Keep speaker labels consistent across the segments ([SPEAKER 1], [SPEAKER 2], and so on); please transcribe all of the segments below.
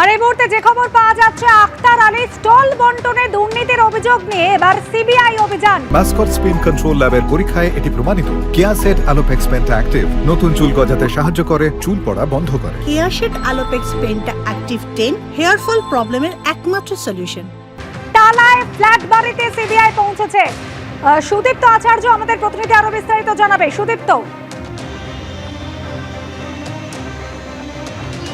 [SPEAKER 1] আর এই মুহূর্তে যে খবর পাওয়া যাচ্ছে আক্তার আলী স্টল বন্টনে দুর্নীতির অভিযোগ নিয়ে এবার সিবিআই অভিযান।
[SPEAKER 2] মাস্কট স্পিন কন্ট্রোল ল্যাবের পরীক্ষায় এটি প্রমাণিত। Keya Seth alopex penta active. নতুন চুল গজাতে সাহায্য করে চুল পড়া বন্ধ করে।
[SPEAKER 3] কেয়াশেড আলোপেক্স পেনটা অ্যাক্টিভ টেন হেয়ার ফল প্রবলেমের একমাত্র সলিউশন।
[SPEAKER 1] টালায় ফ্ল্যাট বাড়িতে সিবিআই পৌঁছেছে। সুদীপ্ত আচার্য আমাদের প্রতিনিধি আরও বিস্তারিত জানাবে। সুদীপ্ত।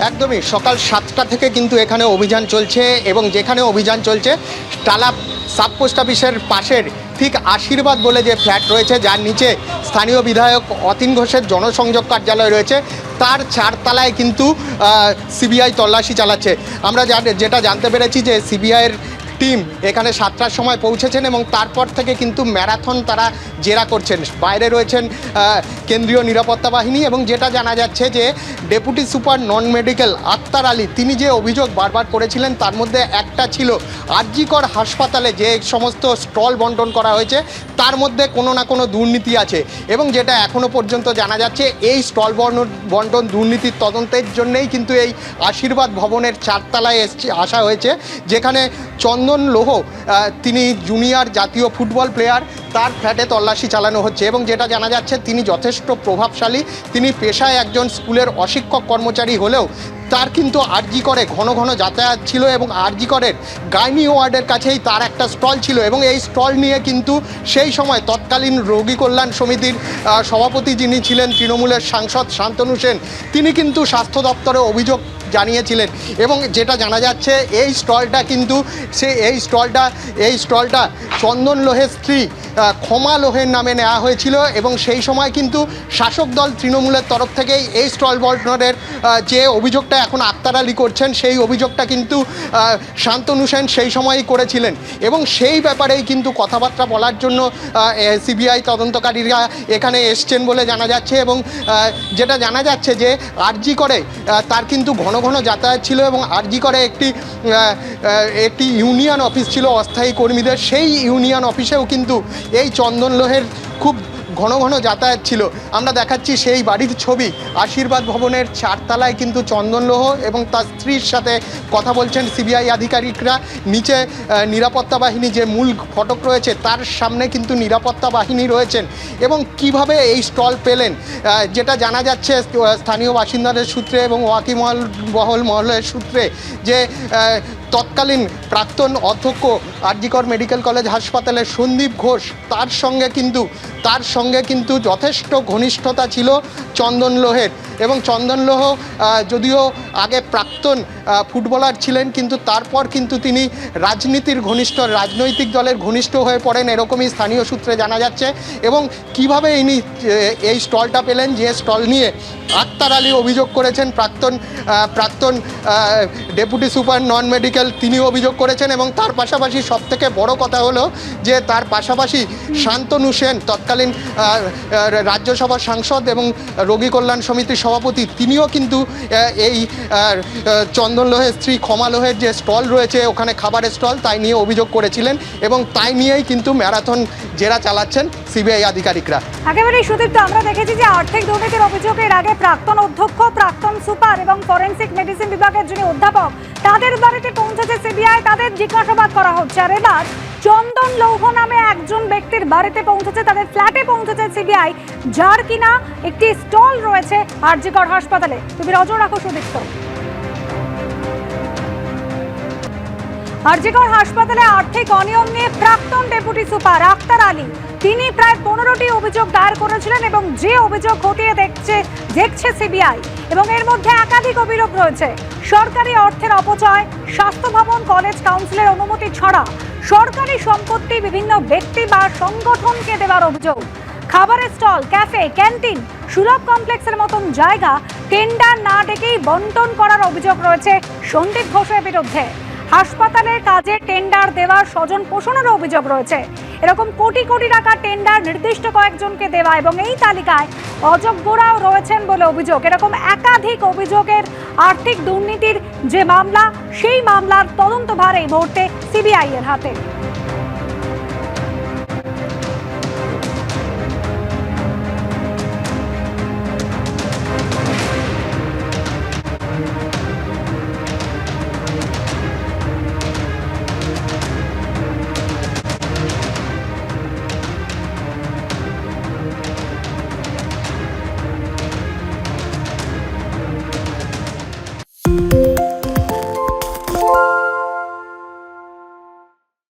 [SPEAKER 4] একদমই সকাল সাতটা থেকে কিন্তু এখানে অভিযান চলছে এবং যেখানে অভিযান চলছে, টালা সাব পোস্ট অফিসের পাশের ঠিক আশীর্বাদ বলে যে ফ্ল্যাট রয়েছে, যার নিচে স্থানীয় বিধায়ক অতীন ঘোষের জনসংযোগ কার্যালয় রয়েছে, তার চারতলায় কিন্তু সিবিআই তল্লাশি চালাচ্ছে। আমরা যেটা জানতে পেরেছি যে সিবিআইয়ের টিম এখানে সাতটার সময় পৌঁছেছেন এবং তারপর থেকে কিন্তু ম্যারাথন তারা জেরা করছেন। বাইরে রয়েছেন কেন্দ্রীয় নিরাপত্তা বাহিনী এবং যেটা জানা যাচ্ছে যে deputy super non medical Aktar Ali, তিনি যে অভিযোগ বারবার করেছিলেন তার মধ্যে একটা ছিল আরজিকর হাসপাতালে যে সমস্ত স্টল বন্টন করা হয়েছে, তার মধ্যে কোনো না কোনো দুর্নীতি আছে এবং যেটা এখনও পর্যন্ত জানা যাচ্ছে এই স্টল বন্টন দুর্নীতির তদন্তের জন্যেই কিন্তু এই আশীর্বাদ ভবনের চারতলায় এসছে, আসা হয়েছে, যেখানে চন্দন লোহ তিনি জুনিয়র জাতীয় ফুটবল প্লেয়ার তার ফ্ল্যাটে তল্লাশি চালানো হচ্ছে এবং যেটা জানা যাচ্ছে তিনি যথেষ্ট প্রভাবশালী। তিনি পেশায় একজন স্কুলের অশিক্ষক কর্মচারী হলেও তার কিন্তু আরজি করে ঘন ঘন যাতায়াত ছিল এবং আরজি করের গাইনি ওয়ার্ডের কাছেই তার একটা স্টল ছিল এবং এই স্টল নিয়ে কিন্তু সেই সময় তৎকালীন রোগী কল্যাণ সমিতির সভাপতি যিনি ছিলেন তৃণমূলের সাংসদ শান্তনু সেন, তিনি কিন্তু স্বাস্থ্য দপ্তরে অভিযোগ জানিয়েছিলেন। এবং যেটা জানা যাচ্ছে, এই স্টলটা কিন্তু সে এই স্টলটা এই স্টলটা চন্দন লোহের স্ত্রী ক্ষমা লোহের নামে নেওয়া হয়েছিল এবং সেই সময় কিন্তু শাসক দল তৃণমূলের তরফ থেকেই এই স্টল বন্টনের যে অভিযোগটা এখন আক্তার করছেন, সেই অভিযোগটা কিন্তু শান্তনু সেন সেই সময়ই করেছিলেন। এবং সেই ব্যাপারেই কিন্তু কথাবার্তা বলার জন্য সিবিআই তদন্তকারীরা এখানে এসছেন বলে জানা যাচ্ছে এবং যেটা জানা যাচ্ছে যে আরজি করে তার কিন্তু ঘন ঘন যাতায়াত ছিল এবং আরজি করে একটি একটি ইউনিয়ন অফিস ছিল অস্থায়ী কর্মীদের, সেই ইউনিয়ন অফিসেও কিন্তু এই চন্দন লোহের খুব ঘন ঘন যাতায়াত ছিল। আমরা দেখাচ্ছি সেই বাড়ির ছবি। আশীর্বাদ ভবনের চারতলায় কিন্তু চন্দনলোহ এবং তার স্ত্রীর সাথে কথা বলছেন সিবিআই আধিকারিকরা। নিচে নিরাপত্তা বাহিনী যে মূল ফটক রয়েছে, তার সামনে কিন্তু নিরাপত্তা বাহিনী রয়েছেন। এবং কীভাবে এই স্টল পেলেন? যেটা জানা যাচ্ছে স্থানীয় বাসিন্দাদের সূত্রে এবং ওয়াকিমহল বহল মহলের সূত্রে যে তৎকালীন প্রাক্তন অধ্যক্ষ আরজিকর মেডিকেল কলেজ হাসপাতালের সন্দীপ ঘোষ, তার সঙ্গে কিন্তু, তার সঙ্গে কিন্তু যথেষ্ট ঘনিষ্ঠতা ছিল চন্দন লোহের। এবং চন্দন লোহ যদিও আগে প্রাক্তন ফুটবলার ছিলেন, কিন্তু তারপর কিন্তু তিনি রাজনীতির ঘনিষ্ঠ, রাজনৈতিক দলের ঘনিষ্ঠ হয়ে পড়েন, এরকমই স্থানীয় সূত্রে জানা যাচ্ছে। এবং কীভাবে ইনি এই স্টলটা পেলেন, যে স্টল নিয়ে আক্তার আলী অভিযোগ করেছেন, প্রাক্তন প্রাক্তন ডেপুটি সুপার নন মেডিকেল তিনি অভিযোগ করেছেন এবং তার পাশাপাশি সব থেকে বড় কথা হলো যে তার পাশাপাশি শান্তনু সেন, তৎকালীন রাজ্যসভার সাংসদ এবং রোগী কল্যাণ সমিতির সভাপতি, তিনিও কিন্তু এই চন্দন লোহের স্ত্রী ক্ষমা লোহের যে স্টল রয়েছে, ওখানে খাবারের স্টল, তাই নিয়ে অভিযোগ করেছিলেন এবং তাই নিয়েই কিন্তু ম্যারাথন জেরা চালাচ্ছেন সিবিআই আধিকারিকরা।
[SPEAKER 1] একেবারেই সুদীপ্ত, আমরা দেখেছি যে আর্থিক দুর্নীতির অভিযোগের আগে প্রাক্তন অধ্যক্ষ, প্রাক্তন সুপার এবং ফরেন্সিক মেডিসিন বিভাগের যিনি অধ্যাপক, তাদের বাড়িতে পৌঁছেছে সিবিআই, তাদের জিজ্ঞাসাবাদ করা হচ্ছে। আর এবার চন্দন লৌহ নামে একজন ব্যক্তির বাড়িতে পৌঁছেছে, তাদের ফ্ল্যাটে পৌঁছেছে সিবিআই। যার কিনা একটি স্টল রয়েছে আরজিকর হাসপাতালে। তুমি নজর রাখো সুদীপ্ত। আরজিকর হাসপাতালে আর্থিক অনিয়ম নিয়ে প্রাক্তন ডেপুটি সুপার আক্তার আলী। তিনি প্রায় পনেরোটি অভিযোগ দায়ের করেছিলেন এবং যে অভিযোগ খতিয়ে দেখছে দেখছে সিবিআই। এবং এর মধ্যে একাধিক অভিযোগ রয়েছে। সরকারি অর্থের অপচয়, স্বাস্থ্য ভবন, কলেজ কাউন্সিলের অনুমতি ছাড়া। সরকারি সম্পত্তি, বিভিন্ন ব্যক্তি বা সংগঠনকে দেওয়ার অভিযোগ। খাবারের স্টল, ক্যাফে, ক্যান্টিন, সুলভ কমপ্লেক্সের মতন জায়গা টেন্ডার না ডেকেই বন্টন করার অভিযোগ রয়েছে সন্দীপ ঘোষের বিরুদ্ধে। হাসপাতালের কাজে টেন্ডার দেওয়ার স্বজন পোষণেরও অভিযোগ রয়েছে। এরকম কোটি কোটি টাকা টেন্ডার নির্দিষ্ট কয়েকজনকে দেওয়া এবং এই তালিকায় অযোগ্যরাও রয়েছেন বলে অভিযোগ। এরকম একাধিক অভিযোগের আর্থিক দুর্নীতির যে মামলা, সেই মামলার তদন্তভার এই মুহূর্তে সিবিআই এর হাতে।